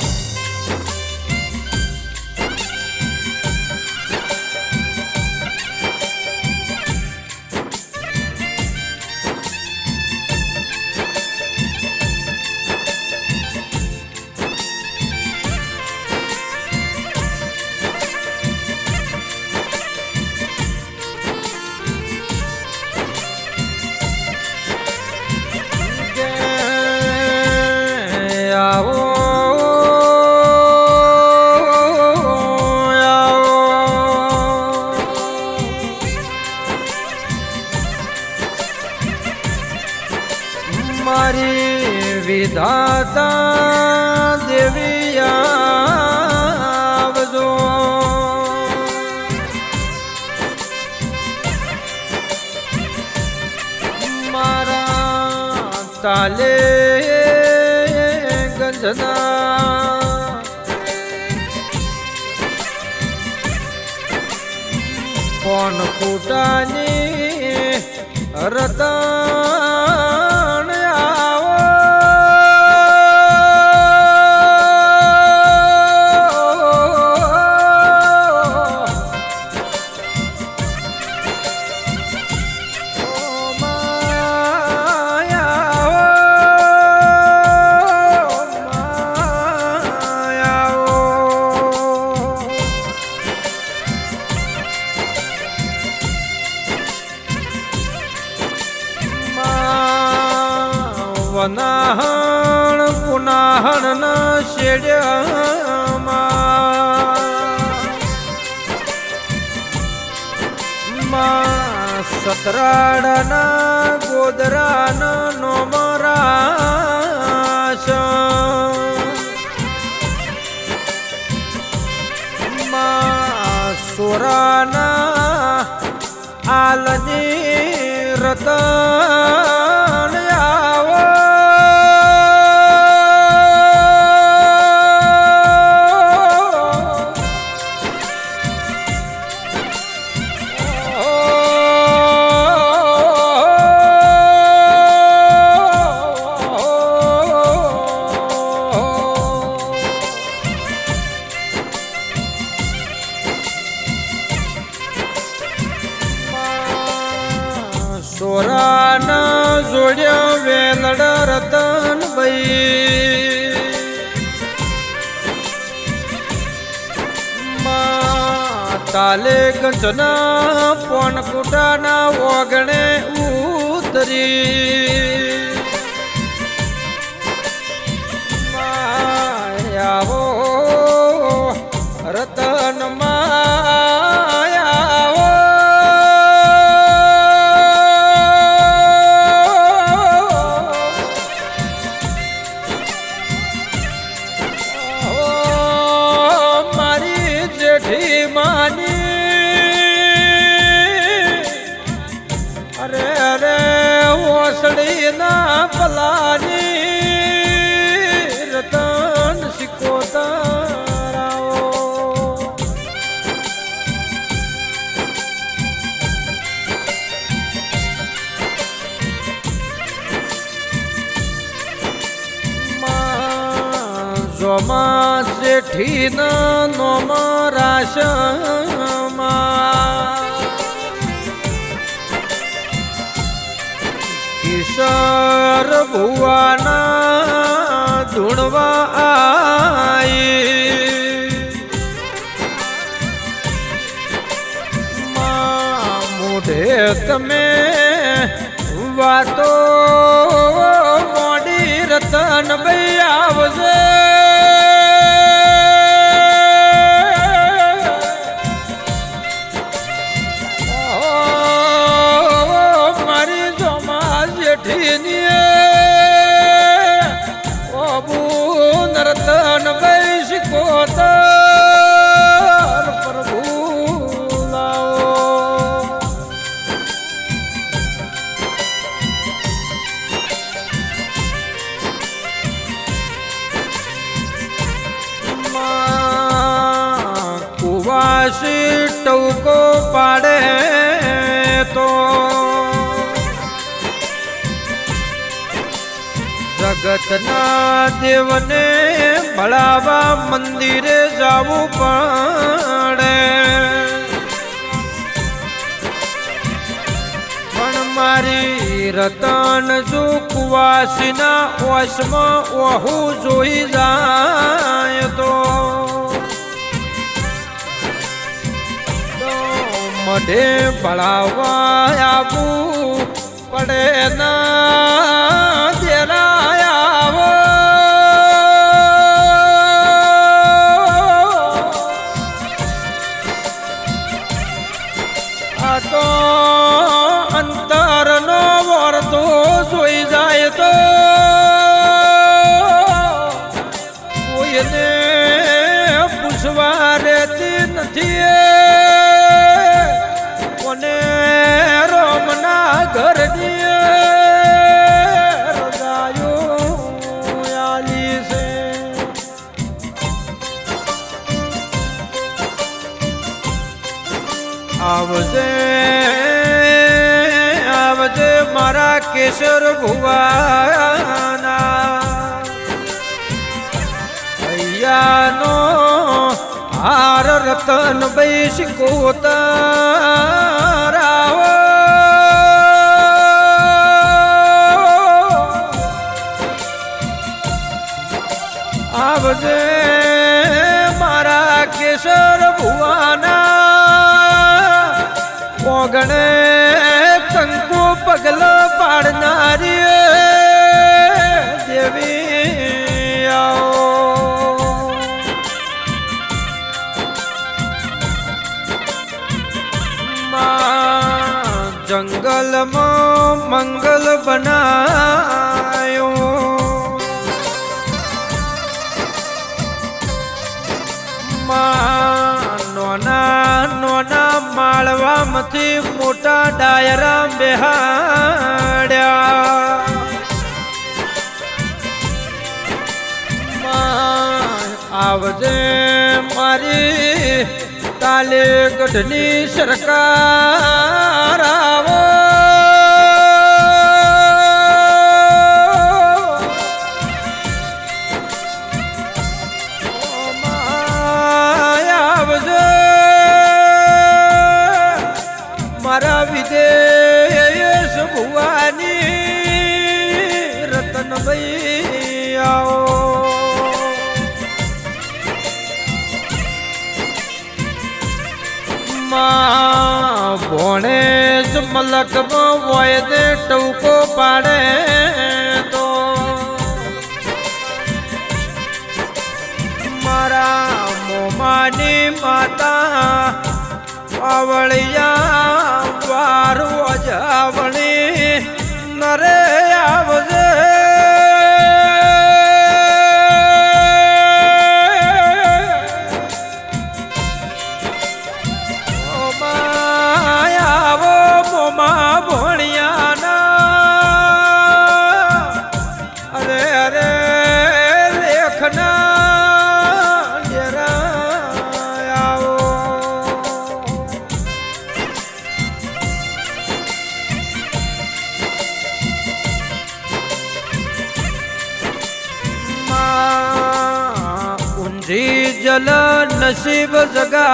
Thank મારી વિધાતા દેવી આવજો. મારા તાલે ગંજના કોણ ફૂટાની રતન સતરાડના ગોદરાન નોમરાશ સોરાના આલની રતન. તાલે ગંજના પોન કુટાના ઓગણે ઉતરી. જોમા જેઠી નોમ રાશમાં કિશોર ભુવાના ધૂણવા આઈ મોઢે તમે વાતો દેવને ભળાવા મંદિરે જવું પડે. પણ મારી રતન જો કુવાસીના ઓસમાં ઓહુ જોઈ જાય તો. મઢે ભળાવા આવું પડે ના. રતન બૈશ કોતારાવ આવજે મારા કેશર ભુવાના. ઓગણે માળવામાંથી મોટા ડાયરા બેહાડ્યા. આવજે મારી તાલે ગઢની સરકાર. મલકમાં હોય તે ટૂંકો પાડે તો. મારા મોમાની માતા પાવળિયા વારું અજાવણી નરે આવજે. ઊંધી જલ નસીબ જગાડ્યા.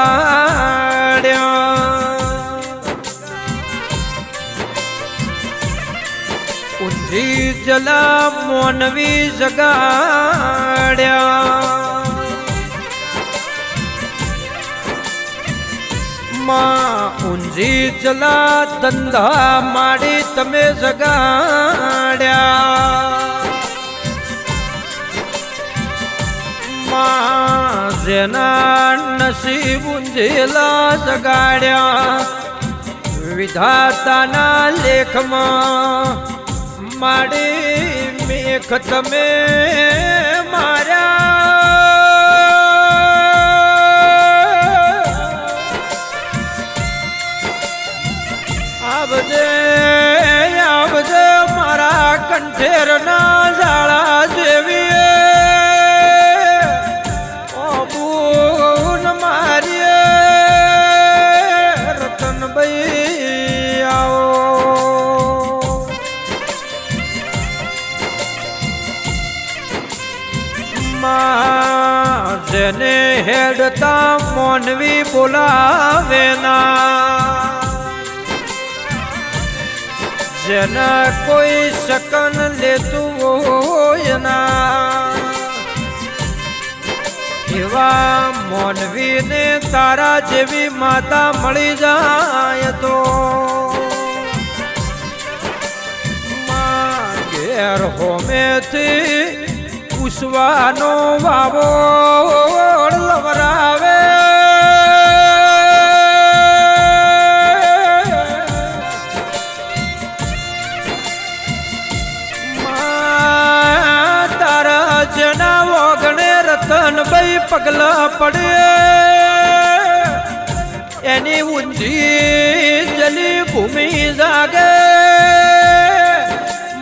ઊંધી જલ મોનવી જગાડ્યા. માં ઊંઝી જલા ધંધા માડી તમે જગાડ્યા. માં જેના નસીબ ઊંઝેલા જગાડ્યા. વિધાતાના લેખમાં માડી મેખ તમે માર્યા. આવજે આવજે મારા કંઠેર મોનવી બોલાવે ના. જેના કોઈ શકન લેતું હોય ના. એવા મોનવીને તારા જેવી માતા મળી જાય તો. ઘેર હોમેથી પૂછવાનો વાવો, લવરાવે પગલા પડે, એની ઊંધી જલી ભૂમિ જાગે.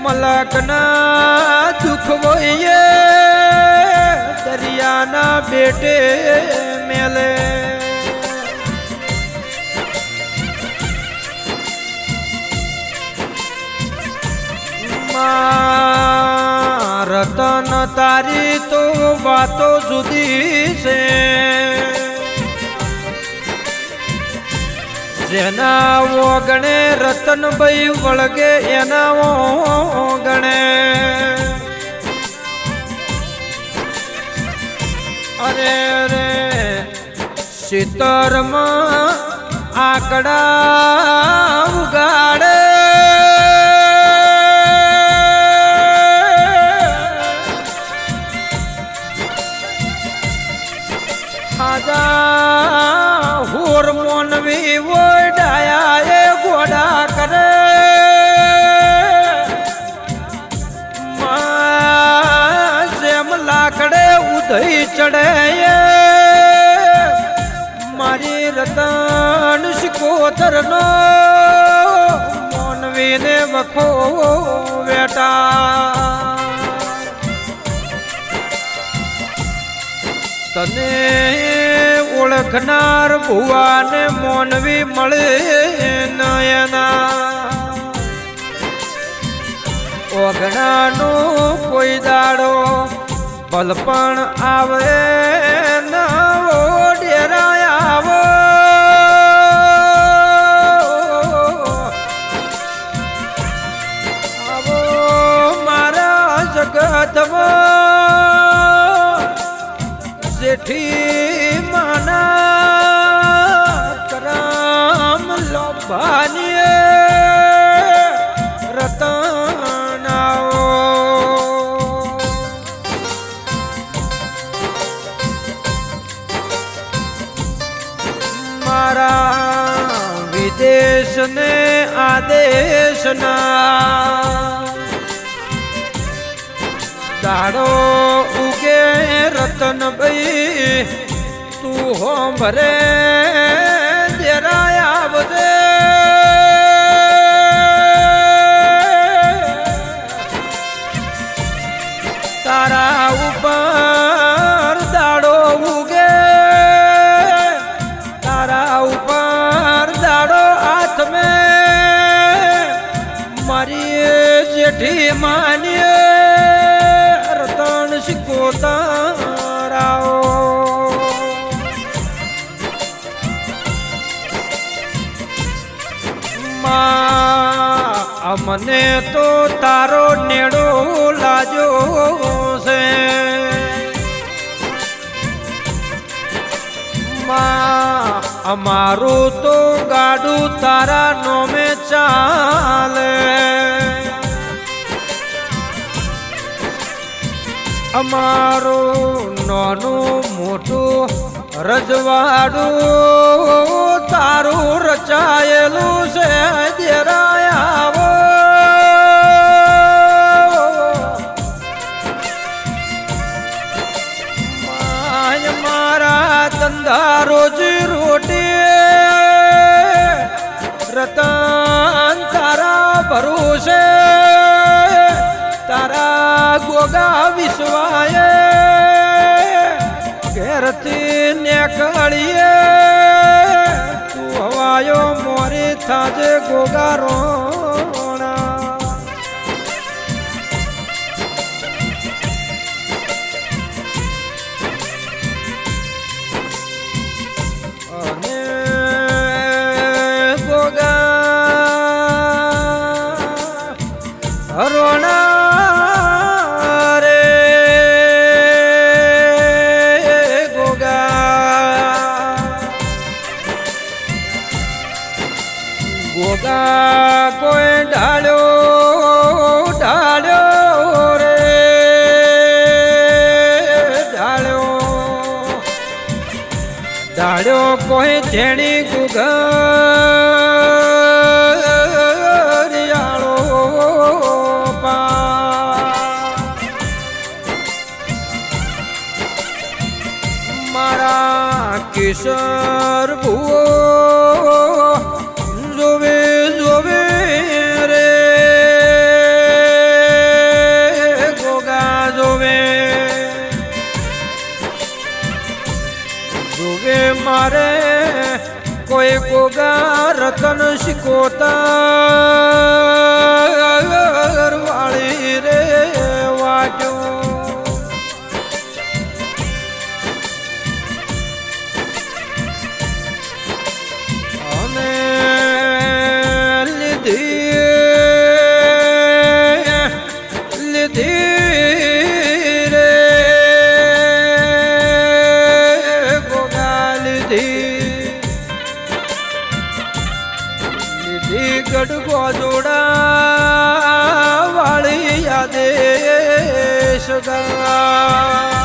મલકના દુઃખ વહીએ દરિયાના બેટે મેલે. રતન તારી વાતો જુદી છે. જેના ઓગણે રતનભાઈ વળગે એના ઓગણે. અરે રે સિતરમાં આકડા ઉગાડે. નો મોનવીને વખો વેટા. તને ઓળખનાર ભુવાને મોનવી મળે નયના. ઓગણાનો કોઈ દાડો પલપણ આવે મારા વિદેશને આદેશના દાડો ઉગે રતનભાઈ તું હો ભરે અમને તો તારો નેડો લાજો છે. અમારું તો ગાડું તારા નોમે ચાલે. અમારું નાનું મોટું રજવાડું તારું રચાયેલું છે દેરાય માય મારા ધંધા રોજ રોટી. રતન તારા ભરોસે, તારા ગોગા વિશ્વાય ઘેરથી નીકળીએ, તું હવાયો મોરી થાજે ગોગા જેણી ગુગરિયાળો પા મારા કિશોર ભૂવો જોવે જોવે રે ગોગા જોવે જોવે મારે કોઈ ગોગા રતન શીખોતર முருகா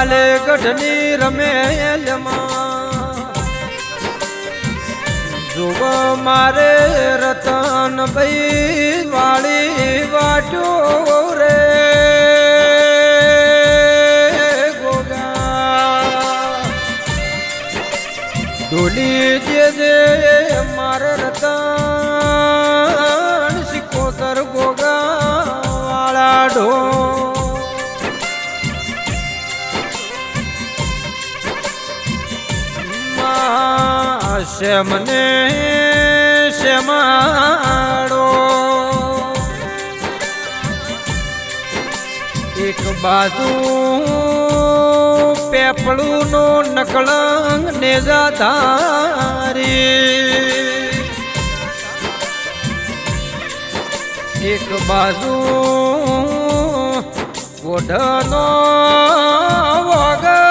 તાલે ગઢની રમેલમાં જોવા મારે રતન ભાઈ વાળી વાટો રે. ગોગા. ડોલી મને શ્યામાડો એક બાજુ પેપળું નો નકળંગ ને જાધારી એક બાજુ ગોઢનો વગર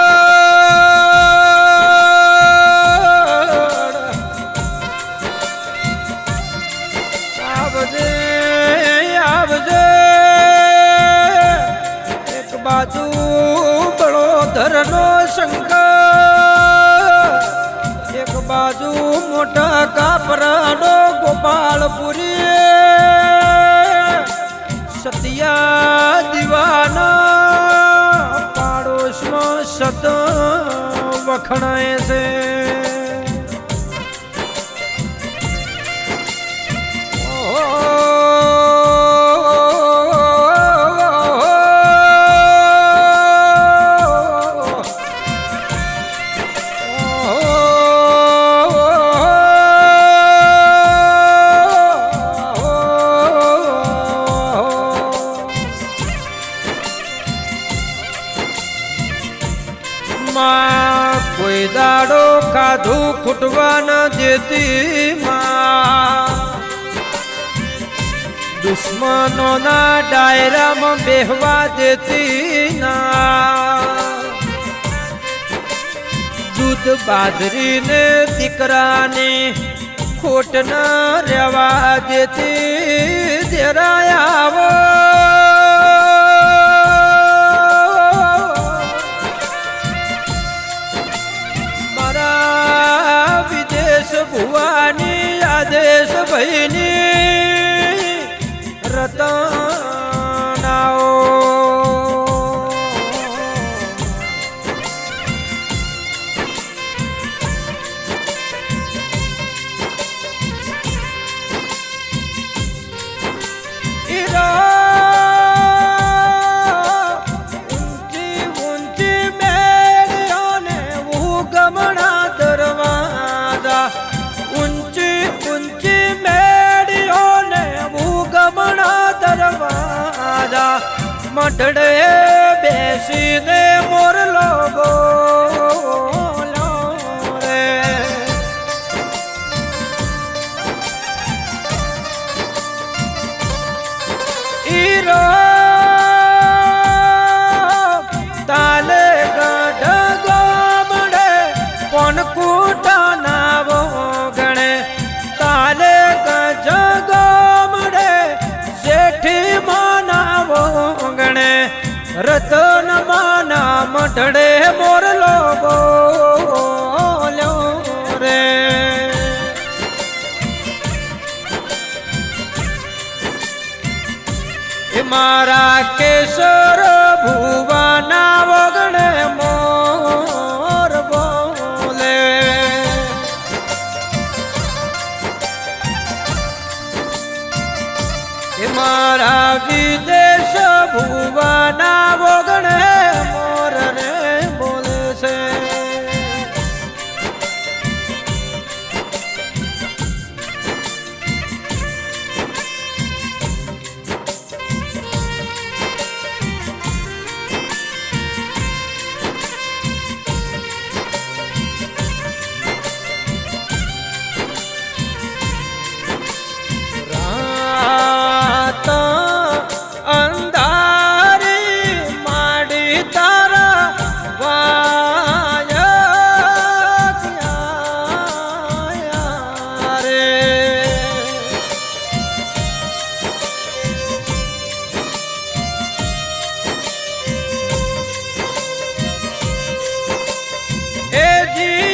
મોટા કાપરાનો ગોપાલપુરી. સતિયા દીવાના પાડોશમાં સત વખણાય છે. દુશ્મનો ના ડાયરામાં બેહવા દેતી ના. દૂધ બાજરીને દીકરાને ખોટ ન રહેવા દેતી જરા આવો. મારા વિદેશ ભુવાની આદેશ ભઈની ਤਾਂ મઢડે બેસીને મોરલો બોલ્યો રે ઈરો તાલે ગઢ ગામડે કોણ કૂટનાવો મોરલો બોલ્યો રે એ મારા કેશોર ભૂ you.